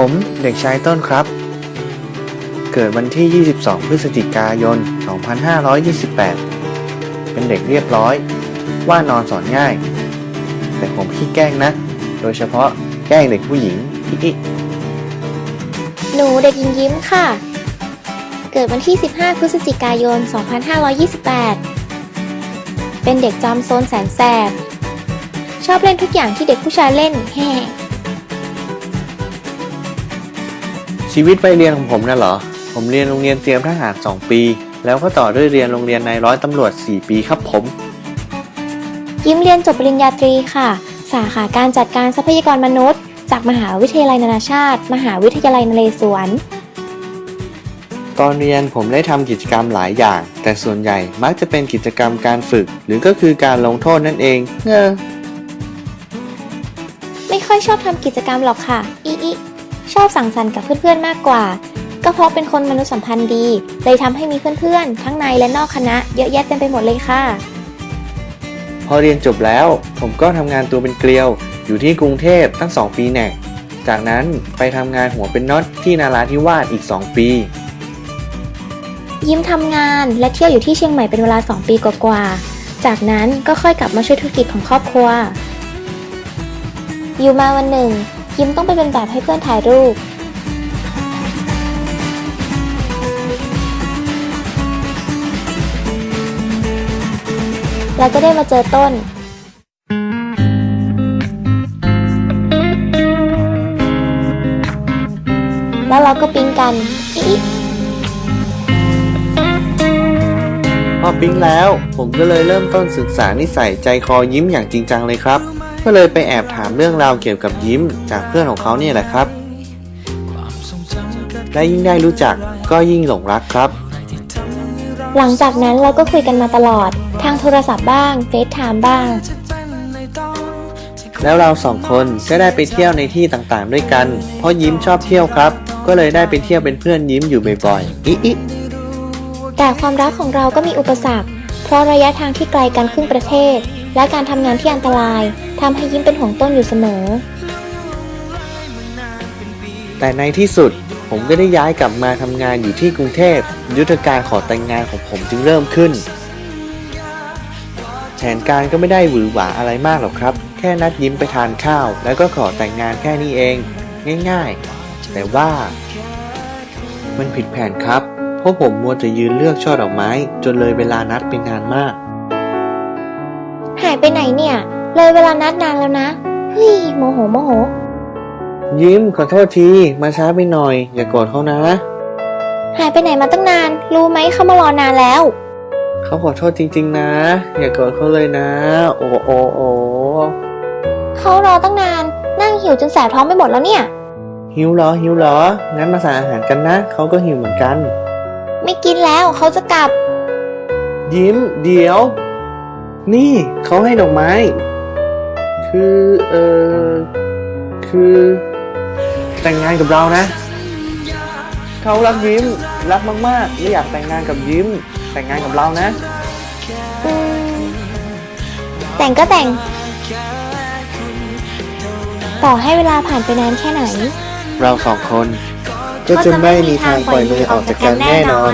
ผมเด็กชายต้นครับ เกิดวันที่ 22 พฤศจิกายน 2528 เป็นเด็กเรียบร้อย ว่านอนสอนง่าย แต่ผมขี้แกล้งนะ โดยเฉพาะแกล้งเด็กผู้หญิงอิหนูเด็กหญิงยิ้มค่ะ เกิดวันที่ 15 พฤศจิกายน 2528 เป็นเด็กจอมโซนแสนแสบ ชอบเล่นทุกอย่างที่เด็กผู้ชายเล่นแฮ่ ชีวิตไปเรียนของผมน่ะเหรอ ผมเรียนโรงเรียนเตรียมทหาร 2 ปี แล้วก็ต่อด้วยเรียนโรงเรียนนายร้อยตำรวจ 4 ปีครับผม ยิ้มเรียนจบปริญญาตรีค่ะ สาขาการจัดการทรัพยากรมนุษย์ จากมหาวิทยาลัยนานาชาติ มหาวิทยาลัยนเรศวร ตอนเรียนผมได้ทำกิจกรรมหลายอย่าง แต่ส่วนใหญ่มักจะเป็นกิจกรรมการฝึก หรือก็คือการลงโทษนั่นเองเออไม่ค่อยชอบทำกิจกรรมหรอกค่ะ อีอี ชอบสังสรรค์กับเพื่อนๆมากกว่า ก็เพราะเป็นคนมนุษยสัมพันธ์ดี เลยทำให้มีเพื่อนๆ ทั้งในและนอกคณะเยอะแยะเต็มไปหมดเลยค่ะ พอเรียนจบแล้ว ผมก็ทำงานตัวเป็นเกลียว อยู่ที่กรุงเทพตั้ง 2 ปีแน่จากนั้นไปทำงานหัวเป็นน็อตที่นาราธิวาสอีก 2 ปี ยิ้มทำงานและเที่ยวอยู่ที่เชียงใหม่เป็นเวลา 2 ปีกว่าๆ จากนั้นก็ค่อยกลับมาช่วยธุรกิจของครอบครัว อยู่มาวันหนึ่ง ยิ้มต้องไปเป็นแบบให้เพื่อนถ่ายรูป แล้วก็ได้มาเจอต้นแล้วเราก็ปิ๊งกันอีพอปิ๊งแล้ว ผมก็เลยเริ่มต้นศึกษานิสัยใจคอยิ้มอย่างจริงจังเลยครับ ก็เลยไปแอบถามเรื่องราวเกี่ยวกับยิ้มจากเพื่อนของเขาเนี่ยแหละครับ และยิ่งได้รู้จักก็ยิ่งหลงรักครับ หลังจากนั้นเราก็คุยกันมาตลอด ทางโทรศัพท์บ้าง เฟซไทม์บ้าง แล้วเราสองคนก็ได้ไปเที่ยวในที่ต่างๆ ด้วยกัน เพราะยิ้มชอบเที่ยวครับ ก็เลยได้ไปเที่ยวเป็นเพื่อนยิ้มอยู่บ่อยๆอิอิแต่ความรักของเราก็มีอุปสรรค เพราะระยะทางที่ไกลกันครึ่งประเทศ และการทำงานที่อันตรายทำให้ยิ้มเป็นห่วงต้นอยู่เสมอ แต่ในที่สุดผมก็ได้ย้ายกลับมาทำงานอยู่ที่กรุงเทพ ยุทธการขอแต่งงานของผมจึงเริ่มขึ้น แผนการก็ไม่ได้หวือหวาอะไรมากหรอกครับ แค่นัดยิ้มไปทานข้าว แล้วก็ขอแต่งงานแค่นี้เอง ง่าย ๆ แต่ว่า มันผิดแผนครับ เพราะผมมัวจะยืนเลือกช่อดอกไม้ จนเลยเวลานัดเป็นนานมาก ไปไหนเนี่ย เลยเวลานัดนานแล้วนะเฮ้ยโมโหโมโห ยิ้มขอโทษทีมาช้าไปหน่อย อย่าโกรธเขานะ หายไปไหนมาตั้งนาน รู้ไหมเขามารอนานแล้ว เขาขอโทษจริง ๆ นะ อย่าโกรธเขาเลยนะ โอ้โอโอเขารอตั้งนานนั่งหิวจนแสบท้องไปหมดแล้วเนี่ย หิวเหรอหิวเหรอ งั้นมาสั่งอาหารกันนะเขาก็หิวเหมือนกัน ไม่กินแล้วเขาจะกลับ ยิ้มเดี๋ยว นี่เขาให้ดอกไม้ คือเออคือแต่งงานกับเรานะ เขารักยิ้มรักมากๆและอยากแต่งงานกับยิ้ม แต่งงานกับเรานะอืมแต่งก็แต่ง ต่อให้เวลาผ่านไปนานแค่ไหน เราสองคน ก็จะไม่มีทางปล่อยมือออกจากกันแน่นอน